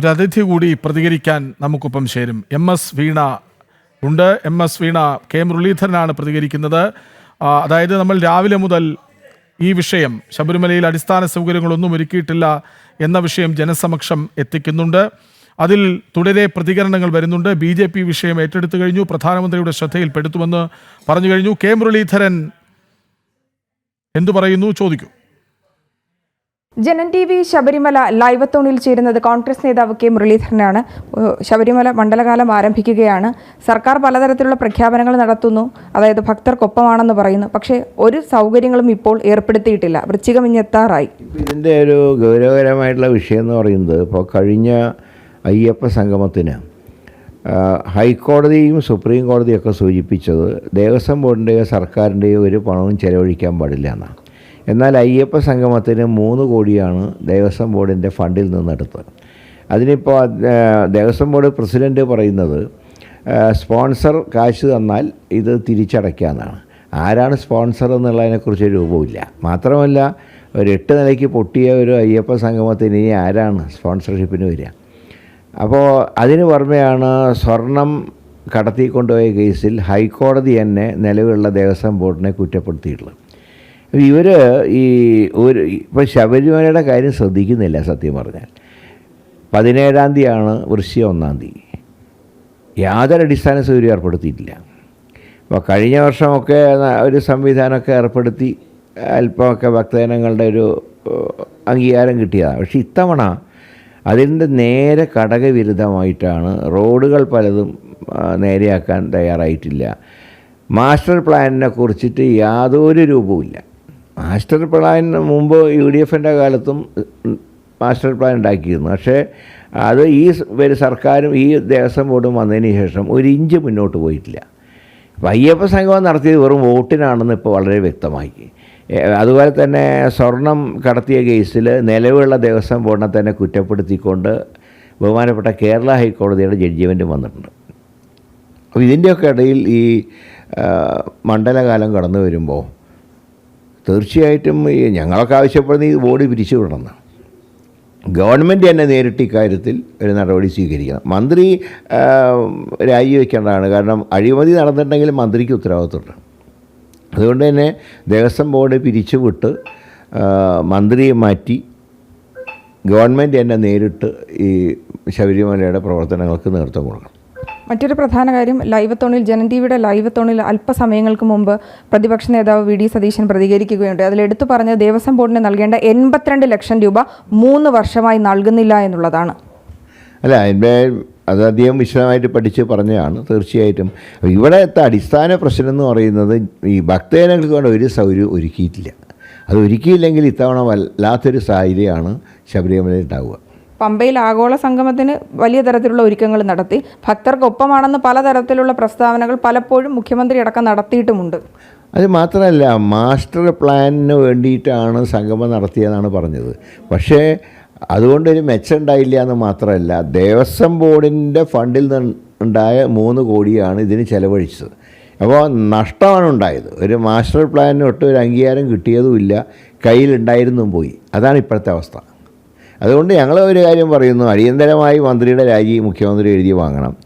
ഒരു അതിഥി കൂടി പ്രതികരിക്കാൻ നമുക്കൊപ്പം ചേരും. എം എസ് വീണ ഉണ്ട്. എം എസ് വീണ കെ മുരളീധരനാണ് പ്രതികരിക്കുന്നത്. അതായത് നമ്മൾ രാവിലെ മുതൽ ഈ വിഷയം ശബരിമലയിൽ അടിസ്ഥാന സൗകര്യങ്ങളൊന്നും ഒരുക്കിയിട്ടില്ല എന്ന വിഷയം ജനസമക്ഷം എത്തിക്കുന്നുണ്ട്. അതിൽ തുടരെ പ്രതികരണങ്ങൾ വരുന്നുണ്ട്. ബി ജെ പി വിഷയം ഏറ്റെടുത്തു കഴിഞ്ഞു. പ്രധാനമന്ത്രിയുടെ ശ്രദ്ധയിൽപ്പെടുത്തുമെന്ന് പറഞ്ഞു കഴിഞ്ഞു. കെ മുരളീധരൻ എന്തു പറയുന്നു? ചോദിക്കൂ. ജനൻ ടി വി ശബരിമല ലൈവത്തോണിൽ ചേരുന്നത് കോൺഗ്രസ് നേതാവ് കെ മുരളീധരനാണ്. ശബരിമല മണ്ഡലകാലം ആരംഭിക്കുകയാണ്. സർക്കാർ പലതരത്തിലുള്ള പ്രഖ്യാപനങ്ങൾ നടത്തുന്നു. അതായത് ഭക്തർക്കൊപ്പമാണെന്ന് പറയുന്നു. പക്ഷേ ഒരു സൗകര്യങ്ങളും ഇപ്പോൾ ഏർപ്പെടുത്തിയിട്ടില്ല. വൃശ്ചികം ഇഞ്ഞെത്താറായി ഇതിന്റെ ഒരു ഗൗരവകരമായിട്ടുള്ള വിഷയം എന്ന് പറയുന്നത് ഇപ്പോൾ കഴിഞ്ഞ അയ്യപ്പ സംഗമത്തിന് ഹൈക്കോടതിയും സുപ്രീം കോടതിയൊക്കെ സൂചിപ്പിച്ചത് ദേവസ്വം ബോർഡിന്റെയോ സർക്കാരിന്റെയോ ഒരു പണവും ചെലവഴിക്കാൻ പാടില്ല എന്നാണ്. എന്നാൽ അയ്യപ്പ സംഗമത്തിന് മൂന്ന് കോടിയാണ് ദേവസ്വം ബോർഡിന്റെ ഫണ്ടിൽ നിന്നെടുത്തത്. അതിനിപ്പോൾ ദേവസ്വം ബോർഡ് പ്രസിഡന്റ് പറയുന്നത് സ്പോൺസർ കാശ് തന്നാൽ ഇത് തിരിച്ചടയ്ക്കാമെന്നാണ് ആരാണ് സ്പോൺസർ എന്നുള്ളതിനെക്കുറിച്ച് രൂപമില്ല മാത്രമല്ല ഒരു എട്ട് നിലയ്ക്ക് പൊട്ടിയ ഒരു അയ്യപ്പ സംഗമത്തിന് ഇനി ആരാണ് സ്പോൺസർഷിപ്പിന് വരിക? അപ്പോൾ അതിന് പുറമെയാണ് സ്വർണം കടത്തിക്കൊണ്ടുപോയ കേസിൽ ഹൈക്കോടതി തന്നെ നിലവിലുള്ള ദേവസ്വം ബോർഡിനെ കുറ്റപ്പെടുത്തിയിട്ടുള്ളത്. ഇവർ ഈ ഒരു ഇപ്പോൾ ശബരിമലയുടെ കാര്യം ശ്രദ്ധിക്കുന്നില്ല സത്യം പറഞ്ഞാൽ. പതിനേഴാം തീയതിയാണ് വൃശ്ചിക ഒന്നാം തീയതി. യാതൊരു അടിസ്ഥാന സൗകര്യം ഏർപ്പെടുത്തിയിട്ടില്ല. അപ്പോൾ കഴിഞ്ഞ വർഷമൊക്കെ ഒരു സംവിധാനമൊക്കെ ഏർപ്പെടുത്തി അല്പമൊക്കെ ഭക്തജനങ്ങളുടെ ഒരു അംഗീകാരം കിട്ടിയതാണ്. പക്ഷേ ഇത്തവണ അതിന്റെ നേരെ ഘടകവിരുദ്ധമായിട്ടാണ് റോഡുകൾ പലതും നേരെയാക്കാൻ തയ്യാറായിട്ടില്ല. മാസ്റ്റർ പ്ലാനിനെ കുറിച്ചിട്ട് യാതൊരു രൂപവുമില്ല. മാസ്റ്റർ പ്ലാൻ മുമ്പ് യു ഡി എഫിന്റെ കാലത്തും മാസ്റ്റർ പ്ലാൻ ഉണ്ടാക്കിയിരുന്നു. പക്ഷേ അത് ഈ സർക്കാരും ഈ ദേവസ്വം ബോർഡും വന്നതിന് ശേഷം ഒരു ഇഞ്ച് മുന്നോട്ട് പോയിട്ടില്ല. അയ്യപ്പ സംഗമം നടത്തിയത് വെറും വോട്ടിനാണെന്ന് ഇപ്പോൾ വളരെ വ്യക്തമായി അതുപോലെ തന്നെ സ്വർണം കടത്തിയ കേസിൽ നിലവിലുള്ള ദേവസ്വം ബോർഡിനെ തന്നെ കുറ്റപ്പെടുത്തിക്കൊണ്ട് ബഹുമാനപ്പെട്ട കേരള ഹൈക്കോടതിയുടെ ജഡ്ജിമെന്റ് വന്നിട്ടുണ്ട്. അപ്പോൾ ഇതിന്റെയൊക്കെ ഇടയിൽ ഈ മണ്ഡലകാലം കടന്നു വരുമ്പോൾ തീർച്ചയായിട്ടും ഈ ഞങ്ങളൊക്കെ ആവശ്യപ്പെടുന്ന ഈ ബോർഡ് പിരിച്ചുവിടണം ഗവൺമെന്റ് തന്നെ നേരിട്ട് ഇക്കാര്യത്തിൽ ഒരു നടപടി സ്വീകരിക്കണം. മന്ത്രി രാജിവെക്കേണ്ടതാണ്. കാരണം അഴിമതി നടന്നിട്ടുണ്ടെങ്കിൽ മന്ത്രിക്ക് ഉത്തരവാദിത്തമുണ്ട് അതുകൊണ്ട് തന്നെ ദേവസ്വം ബോർഡ് പിരിച്ചുവിട്ട് മന്ത്രിയെ മാറ്റി ഗവൺമെന്റ് തന്നെ നേരിട്ട് ഈ ശബരിമലയുടെ പ്രവർത്തനങ്ങൾക്ക് നേതൃത്വം കൊടുക്കണം. മറ്റൊരു പ്രധാന കാര്യം ലൈവത്തോണിൽ ജനന്തിയുടെ ലൈവത്തോണിൽ അല്പസമയങ്ങൾക്ക് മുമ്പ് പ്രതിപക്ഷ നേതാവ് വി ഡി സതീശൻ പ്രതികരിക്കുകയുണ്ട് അതിൽ എടുത്തു പറഞ്ഞ ദേവസ്വം ബോർഡിന് നൽകേണ്ട എൺപത്തിരണ്ട് ലക്ഷം രൂപ മൂന്ന് വർഷമായി നൽകുന്നില്ല എന്നുള്ളതാണ്. അല്ല അതിന്റെ അത് അധികം വിശദമായിട്ട് പഠിച്ച് പറഞ്ഞതാണ് തീർച്ചയായിട്ടും. ഇവിടത്തെ അടിസ്ഥാന പ്രശ്നം എന്ന് പറയുന്നത് ഈ ഭക്തജനങ്ങൾക്ക് വേണ്ട ഒരു സൗകര്യം ഒരുക്കിയിട്ടില്ല. അത് ഒരുക്കിയില്ലെങ്കിൽ ഇത്തവണ വല്ലാത്തൊരു സാഹചര്യമാണ് ശബരിമലയിൽ ഉണ്ടാവുക. പമ്പയിൽ ആഗോള സംഗമത്തിന് വലിയ തരത്തിലുള്ള ഒരുക്കങ്ങൾ നടത്തി. ഭക്തർക്കൊപ്പമാണെന്ന് പലതരത്തിലുള്ള പ്രസ്താവനകൾ പലപ്പോഴും മുഖ്യമന്ത്രി അടക്കം നടത്തിയിട്ടുമുണ്ട്. അത് മാത്രമല്ല മാസ്റ്റർ പ്ലാനിന് വേണ്ടിയിട്ടാണ് സംഗമം നടത്തിയതെന്നാണ് പറഞ്ഞത്. പക്ഷേ അതുകൊണ്ടൊരു മെച്ചം ഉണ്ടായില്ല എന്ന് മാത്രമല്ല ദേവസ്വം ബോർഡിന്റെ ഫണ്ടിൽ നിന്ന് ഉണ്ടായ മൂന്ന് കോടിയാണ് ഇതിന് ചെലവഴിച്ചത്. അപ്പോൾ നഷ്ടമാണ് ഉണ്ടായത്. ഒരു മാസ്റ്റർ പ്ലാനിന് ഒട്ടും ഒരു അംഗീകാരം കിട്ടിയതുമില്ല. കയ്യിലുണ്ടായിരുന്നും പോയി. അതാണ് ഇപ്പോഴത്തെ അവസ്ഥ. അതുകൊണ്ട് ഞങ്ങൾ ഒരു കാര്യം പറയുന്നു അടിയന്തരമായി മന്ത്രിയുടെ രാജി മുഖ്യമന്ത്രി എഴുതി വാങ്ങണം.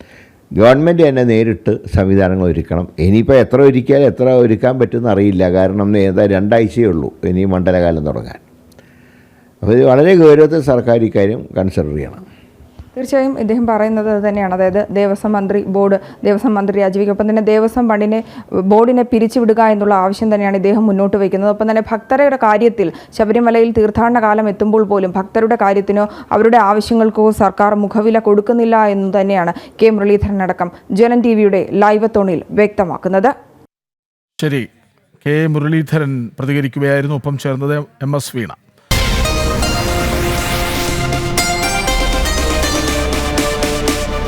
ഗവൺമെന്റ് തന്നെ നേരിട്ട് സംവിധാനങ്ങൾ ഒരുക്കണം. ഇനിയിപ്പോൾ എത്ര ഒരുക്കിയാൽ എത്ര ഒരുക്കാൻ പറ്റുമെന്ന് അറിയില്ല. കാരണം ഏതാ രണ്ടാഴ്ചയേ ഉള്ളൂ. ഇനി മണ്ഡലകാലം തുടങ്ങാൻ. അപ്പോൾ ഇത് വളരെ ഗൗരവത്തിൽ സർക്കാർ ഇക്കാര്യം കൺസിഡർ ചെയ്യണം. തീർച്ചയായും ഇദ്ദേഹം പറയുന്നത് തന്നെയാണ്. അതായത് ദേവസ്വം മന്ത്രി ബോർഡ് ദേവസ്വം മന്ത്രി രാജിവെക്കും ഒപ്പം തന്നെ ദേവസ്വം ഫണ്ടിനെ ബോർഡിനെ പിരിച്ചുവിടുക എന്നുള്ള ആവശ്യം തന്നെയാണ് ഇദ്ദേഹം മുന്നോട്ട് വയ്ക്കുന്നത്. ഒപ്പം തന്നെ ഭക്തരുടെ കാര്യത്തിൽ ശബരിമലയിൽ തീർത്ഥാടന കാലം എത്തുമ്പോൾ പോലും ഭക്തരുടെ കാര്യത്തിനോ അവരുടെ ആവശ്യങ്ങൾക്കോ സർക്കാർ മുഖവില കൊടുക്കുന്നില്ല എന്ന് തന്നെയാണ് കെ മുരളീധരൻ അടക്കം ജനൻ ടി വിയുടെ ലൈവത്തോണിൽ വ്യക്തമാക്കുന്നത്. ശരി കെ മുരളീധരൻ പ്രതികരിക്കുകയായിരുന്നു. ഒപ്പം ചേർന്നത് എം എസ് വീണ.